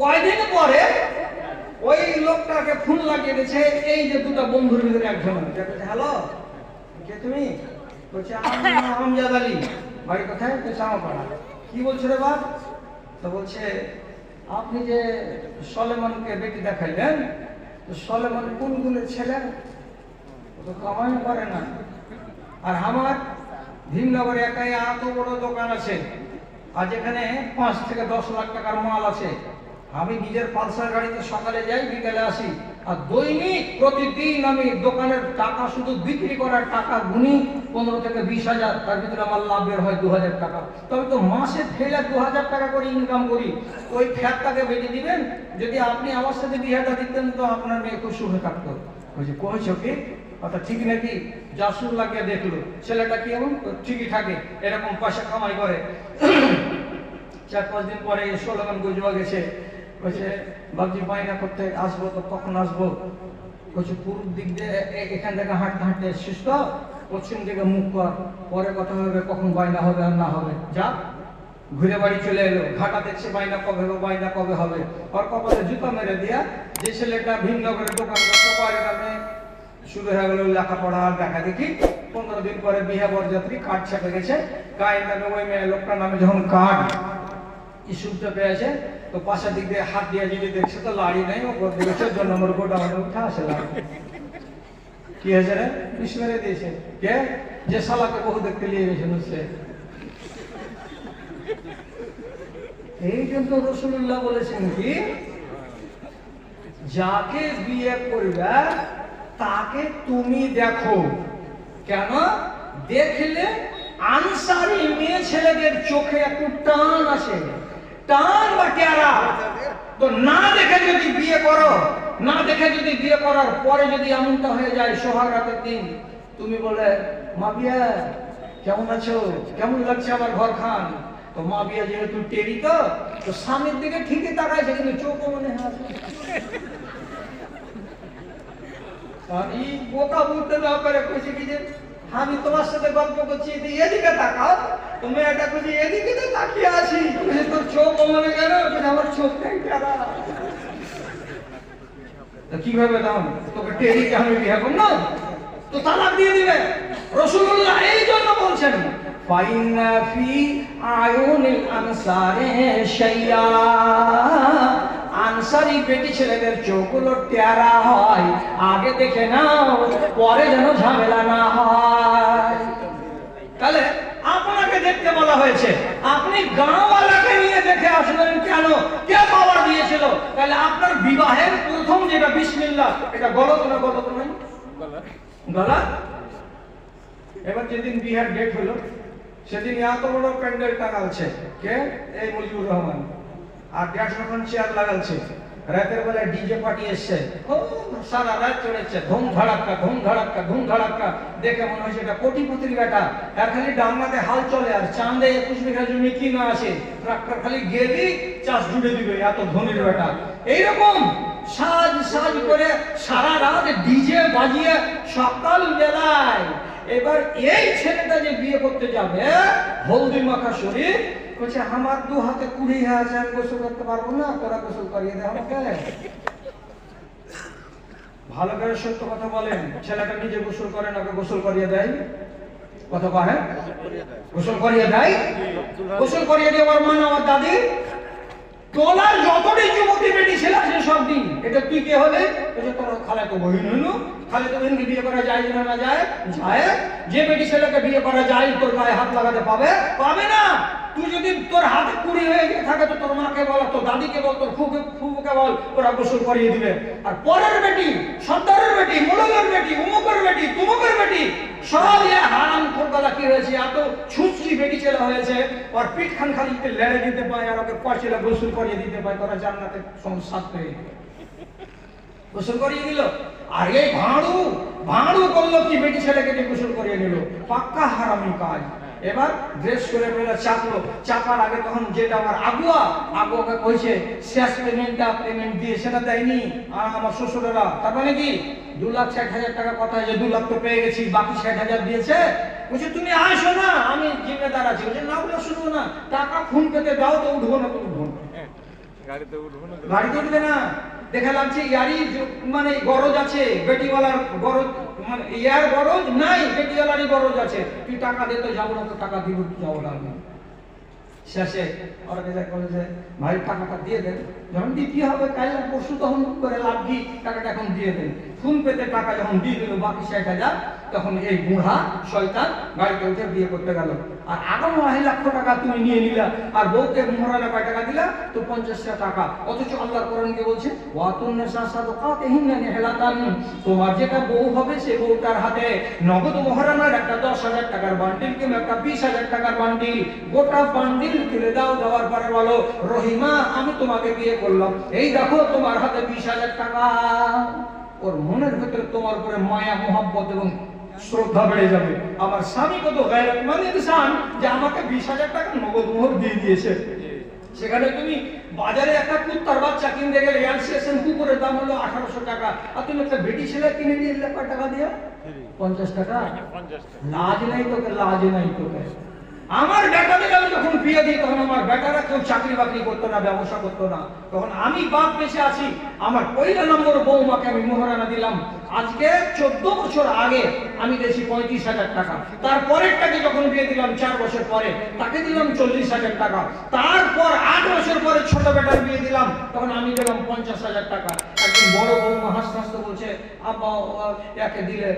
কয়দিন পরে ওই লোকটাকে ফোন লাগিয়ে দিয়েছে, এই যে দুটো বন্ধুর ভিতরে একজন হ্যালো, কে তুমি? বলছে আমজাদ আলী। বাড়ি কোথায় বলছে পাড়া কি বলছো রে বাপ? তো বলছে, আপনি যে সলেমনকে বেটি দেখাইলেন, তো সলেমন কোন গুণের ছেলে? ও তো কামাই করে না। আর আমার ভীমনগরে একাই এত বড় দোকান আছে আজ এখানে পাঁচ থেকে দশ লাখ টাকার মাল আছে আমি নিজের পালসার গাড়িতে সকালে যাই, বিকেলে আসি। আর দৈনিক প্রতিদিন আমি দোকানের টাকা শুধু বিক্রি করার টাকা গুনি পনেরো থেকে বিশ হাজার, তার ভিতরে আমার লাভ বের হয় দু হাজার টাকা। তবে তো মাসে ফেলে দু হাজার টাকা করে ইনকাম করি। ওই ফ্যাটটাকে বেটে দিবেন, যদি আপনি আমার সাথে বিয়েটা দিতেন তো আপনার মেয়ে খুব সুখে থাকতো। বলছি কয়েছো কি অর্থাৎ ঠিক নাকি? জাসুর লাগিয়ে দেখল। ছেলেটা কি এমন? ঠিকই থাকে, এরকম পয়সা কামাই করে। চার পাঁচ দিন পরে সোলমান গুজবা গেছে। বলছে বাবজি বাইনা করতে আসব তো কখন আসব? বলছে পূর্ব দিক দিয়ে এখান থেকে হাঁটতে হাঁটতে এসছিস তো? পশ্চিম দিকে মুখ কর। পরে কথা হবে কখন বাইনা হবে আর না হবে। যা। ঘুরে বাড়ি চলে এলো। ঘাটা দেখছে বাইনা কবে হবে বাইনা কবে হবে। ওর কপালে জুতা মেরে দিয়া যে ছেলেটা ভিমনগরের দোকান করতে নামে শুরু হয়ে গেল লেখাপড়া আর দেখা দেখি। পনেরো দিন পরে বিয়ে বরযাত্রী কার্ড ছেপে গেছে। গায়ের নামে ওই মেয়ে লোকটার নামে যখন কার্ড ইস্যুটা পেয়েছে তো পাশের দিক দিয়ে হাত দিয়ে যদি দেখছে তো লাড়ি নাই, ও চোদ্দ নম্বর গোটা উঠে, আসে কি হয়েছে রে? মেরে দিয়েছে। কে? যে শালাকে বহু দেখতে নিয়ে গেছে সে এই কিন্তু রসুল্লাহ বলেছেন কি? যাকে বিয়ে করবে, তাকে তুমি দেখো। কেন? দেখলে আনসারি মেয়ে ছেলেদের চোখে একটু টান আসে। টান বা টেরা তো না দেখে যদি বিয়ে করো, না দেখে যদি বিয়ে করার পরে যদি এমনটা হয়ে যায় সোহাগ রাতের দিন, তুমি বলে, মা বিয়া, কেমন আছো? কেমন লাগছে আমার ঘর খান তো মা বিয়া যেহেতু টেরি তো তো স্বামীর দিকে ঠিকই তাকাইছে, কিন্তু চোখও মনে হয় এই বোকা বলতে না পারে কইছে কি যে, আমি তোমার সাথে গল্প করছি এদি- এদিকে তাকাও। তুমি এটা কইছি এদিকে তো তাকিয়ে আছি। কইছে তোর চোখ মনে গেল আমার তো কীভাবে দাম? তোকে টেরিকে আমি তো তালাক দিয়ে দিবে। রসুল্লাহ এই জন্য বলছেন ফাইনা ফি আয়ুনিল আনসারে শাইয়া। আনসারি বেটি ছেলেদের চোখগুলো টেরা হয়। আগে দেখে নাও, পরে যেন ঝামেলা না হয়। তাহলে দেখতে বলা হয়েছে। আপনি গাঁওয়ালাকে নিয়ে দেখে আসলেন কেন? কে পাওয়ার দিয়েছিল? তাহলে আপনার বিবাহের প্রথম যেটা বিসমিল্লাহ, এটা গলত না গলত নয় গলা এবার যেদিন বিহার ডেট হলো, সেদিন এত বড় প্যান্ডেল টাঙালছে কে? এই মুজিবুর রহমান। আর দেড়শো চেয়ার লাগালছে। রাতের বেলায় ডিজে পার্টি এসছে। সারা রাত চলেছে। ঘুম ধড়াক্কা ঘুম ধড়াক্কা ঘুম ধড়াক্কা। দেখে মনে হয়েছে এটা কোটিপতির বেটা। আর খালি ডাঙ্গাতে হাল চলে আর চাঁদে একুশ বিঘা জমি কি না আসে? ট্রাক্টর খালি গেলি চাষ জুড়ে দিবে এত ধনির বেটা। এইরকম সাজ সাজ করে সারা রাত ডিজে বাজিয়ে সকাল বেলায় এবার এই ছেলেটা যে বিয়ে করতে যাবে হলদি মাখা শরীর বলছে, আমার দু হাতে কুড়ি আছে আমি গোসল করতে পারব না, তোরা গোসল করিয়ে দে, আমাকে ভালো করে সত্য কথা বলেন, ছেলেটা নিজে গোসল করে না, ওকে গোসল করিয়ে দেয়? কথা কহে গোসল করিয়ে দেয়? গোসল করিয়ে দেওয়ার মানে আমার দাদি, তোলার যতটি যুবতী বেটি ছিল, সে সব দিন। এটা তুই কে হলে? এটা তোর খালে তো বহিন হইল। খালে তো বোনকে বিয়ে করা যায় না না যায়? যায়। যে বেটি ছেলেকে বিয়ে করা যায়, তোর গায়ে হাত লাগাতে পাবে? পাবে না! তুই যদি তোর হাতে কুড়ি হয়ে গিয়ে থাকে তো তোর মাকে বল, তোর দাদিকে বল, তোর ফুকে ফুকে বল, ওরা গোসল করিয়ে দিবে। আর পরের বেটি, সর্দারের বেটি মোড়লের বেটি, উমুকের বেটি, তুমুকের বেটি, সব এ হারাম খোরগলা কি হয়েছে? এত ছুচকি বেটি ছেলে হয়েছে। ওর পিঠ খান খালি লেড়ে দিতে পায় আর ওকে পচেলে গোসল করিয়ে দিতে পায়, তোরা জান্নাতে সংসার পেয়ে গোসল করিয়ে দিল। আর এই ভাঁড়ু ভাঁড়ু করল কি বেটি ছেলেকে গোসল করিয়ে নিল পাক্কা হারামি কাজ। এবার ড্রেস করে ফেলে চাপলো। চাপার আগে তখন যেটা আমার আগুয়া আগুয়াকে কইছে শেষ পেমেন্টটা পেমেন্ট দিয়ে সেটা দেয়নি। আর আমার শ্বশুরেরা। তার মানে কি? দু লাখ ষাট হাজার টাকা কথা যে দু লাখ তো পেয়ে গেছি বাকি ষাট হাজার দিয়েছে। বলছে তুমি আসো না আমি জিম্মেদার আছি। বলছে না বলে শুনব না। টাকা ফোন পেতে দাও তো উঠবো না তো উঠবো না গাড়িতে উঠবো না তো। গাড়িতে উঠবে না। দেখা লাগছে ইয়ারই জ- মানে গরজ আছে, বেটিওয়ালার গরজ মানে ইয়ার গরজ নাই, বেটিওয়ালারই গরজ আছে। তুই টাকা দে, তো যাব না, তো টাকা দিব যাব না শেষে ওরা বলে যে, ভাই, টাকাটা দিয়ে দেন। যখন দিতে হবে কাল পরশু তখন করে লাভ কি? টাকাটা এখন দিয়ে দেন। ফোন পেতে টাকা যখন দিয়ে দিল, বাকি ষাট হাজার, তখন এই বুড়া শয়তান গাড়িতে উঠে বিয়ে করতে গেল। আর আগাম আড়াই লক্ষ টাকা তুমি নিয়ে নিলা, আর বউকে মহারানা কয় টাকা দিলা? তো পঞ্চাশটা টাকা। অথচ আল্লাহ কোরআনকে বলছে? তোমার যেটা বউ হবে সে বউটার হাতে। নগদ মহারানার একটা দশ হাজার টাকার বান্ডিল কিংবা একটা বিশ হাজার টাকার বান্ডিল গোটা বান্ডিল তুলে দাও দেওয়ার পরে বলো, রহিমা, আমি তোমাকে বিয়ে করলাম। এই দেখো তোমার হাতে বিশ হাজার টাকা। ওর মনের ভেতরে তোমার উপরে মায়া, মোহাব্বত এবং শ্রদ্ধা বেড়ে যাবে। আমার স্বামী কত মানে ইনসান যে আমাকে বিশ হাজার টাকা নগদ মোহর দিয়ে দিয়েছে। সেখানে তুমি বাজারে একটা কুত্তার বাচ্চা কিনতে গেলে এলসিএসএন কুকুরের দাম হলো আঠারোশো টাকা। আর তুমি একটা বেটি ছেলে কিনে নিয়ে এলে কয় টাকা দিয়ে? পঞ্চাশ টাকা? লাজ নাই তোকে লাজ নাই তোকে। আমার বেটাদের আমি যখন বিয়ে দিই তখন বেটারা কেউ চাকরি বাকরি করতো না, ব্যবসা করতো না। তখন আমি বাপ বেঁচে আছি, আমার পয়লা নম্বর বৌমাকে আমি মোহরানা দিলাম। আজকে চোদ্দ বছর আগে আমি দিয়েছি পঁয়ত্রিশ হাজার টাকা। তারপরেরটাকে যখন বিয়ে দিলাম, চার বছর পরে, তাকে দিলাম চল্লিশ হাজার টাকা। তারপর আট বছর পরে ছোট বেটার বিয়ে দিলাম, তখন আমি দিলাম পঞ্চাশ হাজার টাকা। একদিন বড় বৌমা হাসতে হাসতে বলছে, আব্বা একে দিলে,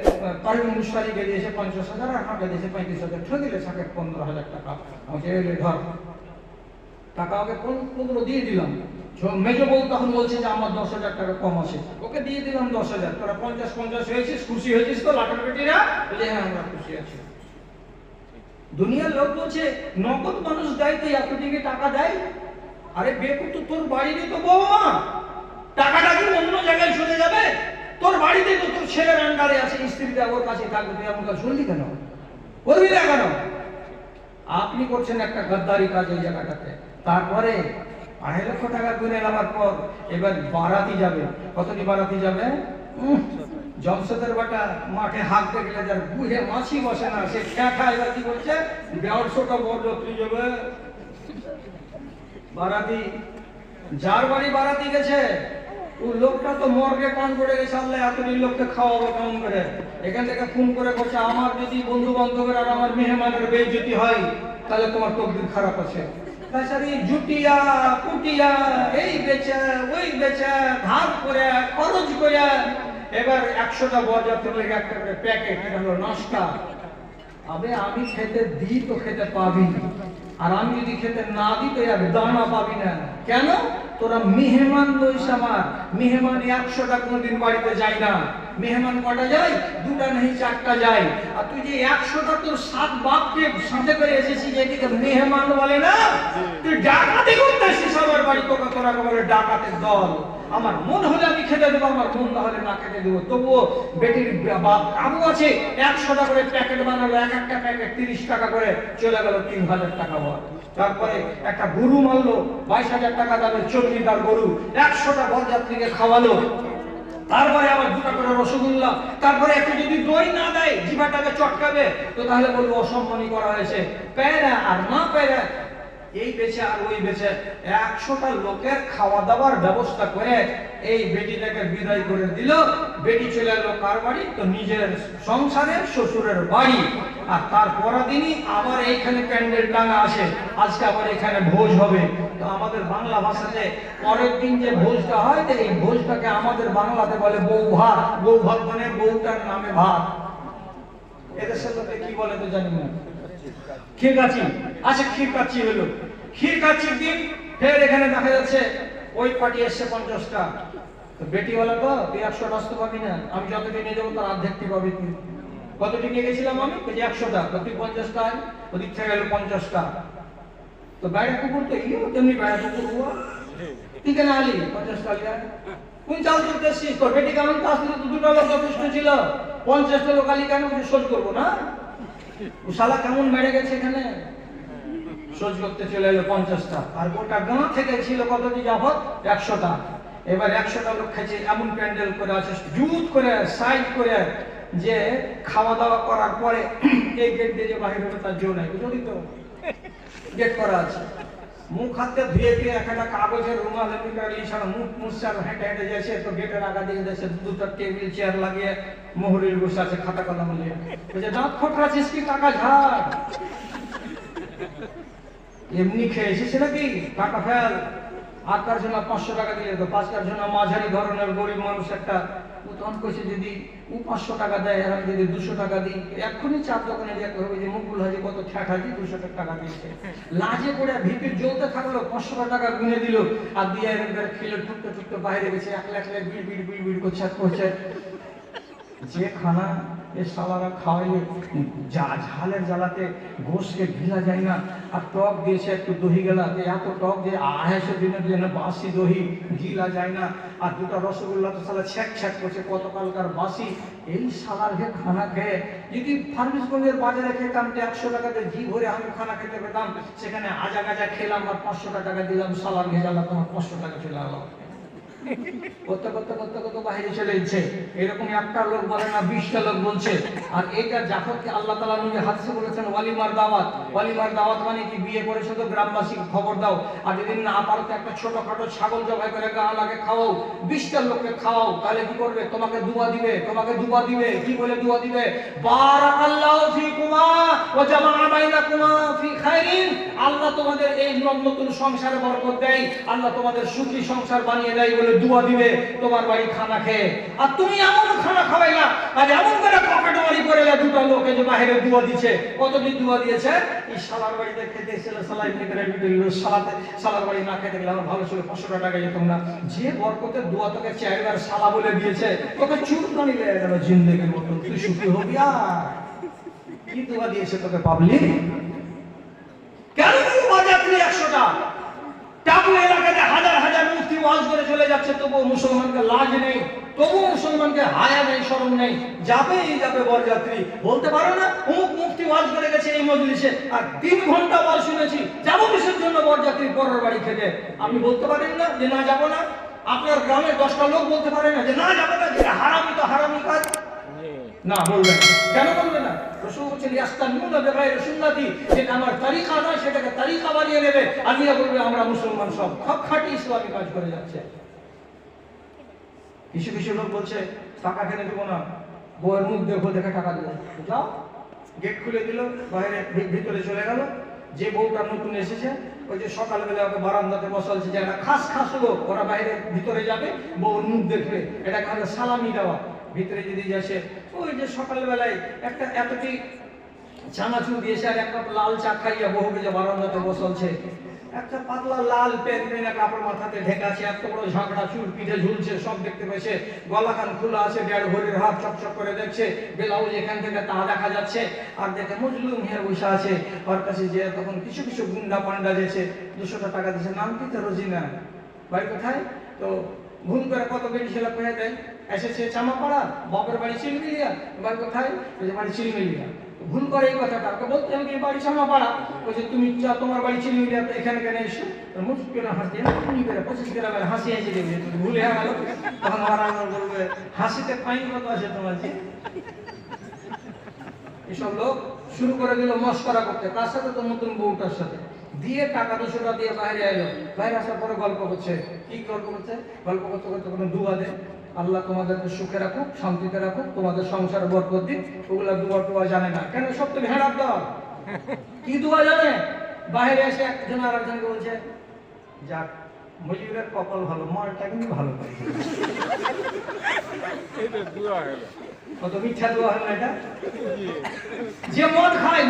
পারভিন মুশারিকে দিয়েছে পঞ্চাশ হাজার, আর আমাকে দিয়েছে পঁয়ত্রিশ হাজার। ঠে দিলে সাকে পনেরো হাজার টাকা। ধর। টাকা পন- পনেরো দিয়ে দিলাম মেজো বউ তখন বলছে যে আমার দশ হাজার টাকা কম আছে। ওকে দিয়ে দিলাম দশ হাজার। তোরা পঞ্চাশ পঞ্চাশ হয়েছিস, খুশি হয়েছিস তো লাটার বেটিরা বলে হ্যাঁ আমরা খুশি আছি। দুনিয়ার লোক বলছে, নগদ মানুষ দেয় তো এত দিকে টাকা দেয়? আরে বেকুর তো তোর বাড়িতে তো বৌমা টাকাটা কি অন্য জায়গায় চলে যাবে? তোর বাড়িতে তো তোর ছেলের আন্ডারে আছে স্ত্রীটা ওর কাছে থাকবে। তুই এমন কাজ শুনলি কেন? করবি না কেন? আপনি করছেন একটা গদ্দারি কাজ ওই জায়গাটাতে। তারপরে আড়াই লক্ষ টাকা গুনে নেওয়ার পর এবার বারাতি যাবে। কতটি বারাতি যাবে? জমশেদের বাটা মাঠে হাঁকতে গেলে যার বুঝে মাছি বসে না, সে খেয়া এবার কি করছে দেড়শোটা বরযাত্রী যাবে। বারাতি, যার বাড়ি বারাতি গেছে ও লোকটা তো মর্গে কান করে গেছে, আল্লাহ এতদিন লোককে খাওয়াবো কেমন করে? এখান থেকে ফোন করে করছে আমার যদি বন্ধু বান্ধবের আর আমার মেহমানের বেইজ্জতি হয়, তাহলে তোমার তকদির খারাপ আছে। তাছাড়া এই জুটিয়া এই ওই খরচ করে, এবার একশোটা লেগে একটা করে প্যাকেট, এটা হলো আমি খেতে দিই তো খেতে পাবি আর আমি যদি খেতে না দিই তো এক দানা পাবি না। কেন? তোরা মেহমান লইস আমার। মেহমান একশোটা কোনোদিন বাড়িতে যায় না। মেহমান কটা যায়? দুটা নেই চারটা যায়। আর তুই যে একশোটা তোর সাত বাপকে সাথে করে এসেছিস এদিকে মেহমান বলে না? তুই ডাকাতি করতে এসেছিস আমার বাড়ি তোকে তোরা বলে ডাকাতের দল। আমার মন হলে আমি খেতে দেবো, আমার মন না হলে না খেতে দেবো। তবুও বেটির বাপ কাবু আছে, একশোটা করে প্যাকেট বানালো, এক একটা প্যাকেট তিরিশ টাকা করে চলে গেল তিন হাজার টাকা বল। তারপরে একটা গরু মারলো, বাইশ হাজার টাকা দামের চল্লিশটার গরু, একশোটা বরযাত্রীকে খাওয়ালো। তারপরে আবার দুটা করে রসগোল্লা, তারপরে একটু যদি দই না দেয়, জিভাটাকে চটকাবে, তো তাহলে বলব অসম্মানী করা হয়েছে। প্যারা আর না প্যারা এই বেচে আর ওই বেচে একশোটা লোকের খাওয়া দাওয়ার ব্যবস্থা করে এই বেটিটাকে বিদায় করে দিল। বেটি চলে এলো কার বাড়ি? তো নিজের সংসারের শ্বশুরের বাড়ি। আর তার পরদিনই আবার এইখানে প্যান্ডেল টাঙা আসে। আজকে আবার এখানে ভোজ হবে। তো আমাদের বাংলা ভাষাতে পরের দিন যে ভোজটা হয়, তো এই ভোজটাকে আমাদের বাংলাতে বলে বউ ভাত। বউ ভাত মানে বউটার নামে ভাত। এদেশের লোকে কি বলে তো জানি না। ক্ষীর কাচি আচ্ছা ক্ষীর কাচি হলো। ক্ষীর কাচির দিন ফের এখানে দেখা যাচ্ছে ওই পার্টি এসছে পঞ্চাশটা। তো বেটিওয়ালা তো তুই একশো আসতে পাবি না। আমি যতটি নিয়ে যাব তার অর্ধেকটি পাবি তুই। কতটি নিয়ে গেছিলাম আমি? ওই একশোটা। তো তুই পঞ্চাশটা ওদিক থেকে গেল পঞ্চাশটা। তো বাইরে কুকুর তো ইয়েও তেমনি বাইরে কুকুর হুয়া তুই কেন আলি? পঞ্চাশটা আলি আর? কোন চাল এসছিস? তোর বেটি কেমন? কাজ তো দুটো লোক যথেষ্ট ছিল। পঞ্চাশটা লোক আলি কেন? শোধ করব না? ও শালা কেমন বেড়ে গেছে এখানে? সোজ করতে চলে এলো পঞ্চাশটা। আর গোটা গাঁ থেকে ছিল কত কি যাবত একশোটা। এবার একশোটা লোক খাইছে এমন প্যান্ডেল করে আছে, জুত করে, সাইড করে, যে খাওয়া দাওয়া করার পরে এই গেট দিয়ে যে বাহির হবে তার জো নাই, বুঝলি তো? গেট করা আছে। মুখ হাতে ধুয়ে দিয়ে একটা কাগজের রুমাল এমনি করে ইশারা মুখ মুসার হেঁটে হেঁটে যাচ্ছে, তো গেটের আগা দিয়ে যাচ্ছে, দুটো টেবিল, চেয়ার লাগিয়ে মোহরির বসে আছে, খাতা কলম নিয়ে। দাঁত ফোটরাছিস কি টাকা ঝাড় এমনি খেয়েছিস নাকি টাকা ফেল? আর কার জন্য পাঁচশো টাকা দিলে তো পাঁচটার জন্য মাঝারি ধরনের গরিব মানুষ একটা তখন কইছে যদি ও পাঁচশো টাকা দেয়, আর আমি যদি দুশো টাকা দিই, এক্ষুনি চার দোকানে যে হবে যে মুকুল হাজি কত ঠ্যাট হাজি দুশো টাকা দিয়েছে। লাজে পড়ে ভিতরে জ্বলতে থাকল পাঁচশো টাকা গুনে দিল, আর দিয়ে এরকম খেলে টুকতে টুকতে বাইরে গেছে, একলা একলা বিড় বিড় বিড় বিড় করছে করছে। যে খানা এ সালারা খাওয়াইলে যা ঝালের জ্বালাতে গোশকে ঢিলা যায় না, আর টক দিয়েছে একটু দহি গেলাতে এত টক যে আড়াইশো দিনের জন্য বাসি দহি গিলা যায় না। আর দুটো রসগোল্লা তো সালা ছ্যাক ছ্যাক করছে, কতকালকার বাসি। এই সালার যে খানা খেয়ে যদি ফার্মিসগঞ্জের বাজারে খেতাম তো একশো টাকাতে জি ভরে আমি খানা খেতে পেতাম, সেখানে আজা গাজা খেলাম আর পাঁচশো টাকা দিলাম, সালার ভেজালা তোমার পাঁচশো টাকা গেল আল্লাহ মানে তাহলে কি করবে? তোমাকে দুয়া দিবে, তোমাকে দুয়া দিবে। কি বলে দুয়া দিবে? আল্লাহ তোমাদের এই নতুন সংসারে বরকত দেয়। আল্লাহ তোমাদের সুখী সংসার বানিয়ে দেয় বলে দুয়া দিবে, তোমার বাড়ি খানা খেয়ে। আর তুমি এমন খানা খাওয়াই না, আর এমন করে পকেটমারি করে দুটো লোকে যে বাইরে দুয়া দিচ্ছে। কতদিন দুয়া দিয়েছে? এই শালার বাড়িতে খেতে এসেছিল, শালা এমনি করে শালাতে শালার বাড়ি না খেতে গেলে আমার ভালো ছিল, পাঁচশো টাকা যেতাম না। যে বরকতের দুয়া তোকে চারবার শালা বলে দিয়েছে, তোকে চুপ কানি লেগে গেল জিন্দগির মতন তুই সুখী হবি কি দুয়া দিয়েছে তোকে পাবলিক কেন দিল বাজাত্রী একশোটা? টাকু এলাকাতে হাজার ওয়াজ করে চলে যাচ্ছে, তবুও মুসলমানকে লাজ নেই, তবুও মুসলমানকে হায়া নেই, শরম নেই। যাবে এই যাবে বরযাত্রী। বলতে পারো না, অমুক মুফতি ওয়াজ করে গেছে এই মজলিসে, আর তিন ঘণ্টা ওয়াজ শুনেছি, যাব কিসের জন্য বরযাত্রী পরের বাড়ি খেতে আপনি বলতে পারেন না যে না যাব না। আপনার গ্রামে দশটা লোক বলতে পারে না যে না যাবে না যে হারামি তো হারামি কাজ। না, বলবেন না। কেন বলবে না? রসুল বলছেন ইয়াস্তানুনা বিগাইরি সুন্নতি যেটা আমার তরিকা নয়, সেটাকে তরিকা বানিয়ে নেবে। আর নিয়ে বলবে, আমরা মুসলমান সব সব খাঁটি ইসলামী কাজ করে যাচ্ছে। কিছু কিছু লোক বলছে, টাকা কিনে দেবো না? বউয়ের মুখ দেখো, দেখে টাকা দেবো। যাও, গেট খুলে দিল, বাইরে ভিতরে চলে গেল। যে বউটা নতুন এসেছে, ওই যে সকালবেলা ওকে বারান্দাতে বসালছে যে একটা খাস খাস লোক, ওরা বাইরে ভিতরে যাবে, বউর মুখ দেখবে। এটা খালে সালামি দেওয়া। ভিতরে যদি যাচ্ছে ওই যে সকালবেলায় একটা এতটি চানাচুর দিয়েছে আর একটা লাল চা খাইয়া বহু যে বারান্দাতে বসলছে। একটা পাতলা লাল প্যান্ট পেনে কাপড় মাথাতে ঢেকা আছে, এত বড় ঝাঁকড়া চুল, পিঠে ঝুলছে, সব দেখতে পেয়েছে। গলা কান খোলা আছে, দেড় ভরির হাত চকচক করে দেখছে ব্লাউজ এখান থেকে তা দেখা যাচ্ছে। আর দেখে মজলুম হয়ে বসে আছে, ওর কাছে যে তখন কিছু কিছু গুন্ডা পান্ডা যেছে দুশোটা টাকা দিয়েছে নাম কি তো রোজিনা? ভাই কোথায়? তো ভুল করে কত বেশি ছেলে পেয়ে দেয় এসেছে চামাপাড়া, বাপের বাড়ি চিলমিলিয়া বাড়ি কোথায়? বাড়ি চিলমিলিয়া ভুল করে এই কথাটা। ওকে বলতে কি, বাড়ি চামাপাড়া? বলছে তুমি যা তোমার বাড়ি চিলমিলিয়া এখানে কেন এসো করে হাসি তুমি করে পঁচিশ গ্রামের হাসি হাসি দেবে ভুলে হয়ে গেল। তখন ওরা আমার বলবে হাসিতে ফাইন কত আছে তোমার যে এসব লোক শুরু করে দিল মস্করা করতে। কার সাথে? তো নতুন বউটার সাথে। দিয়ে টাকা দুশোটা দিয়ে বাইরে এলো বাইরে আসার পরে গল্প করছে কি গল্প করছে গল্প করতে করতে কোনো দুয়া দে আল্লাহ তোমাদেরকে সুখে রাখুক শান্তিতে রাখুক তোমাদের সংসার বরকত দিক। ওগুলা দুয়া টুয়া জানে না। কেন? সব তো ভেড়ার দল। কি দুয়া জানে? বাইরে এসে একজন আর একজনকে বলছে যাক মজুরের কপাল ভালো মালটা কিন্তু ভালো দোয়া কত মিথ্যা দোয়া হলো এটা? যে মদ খায়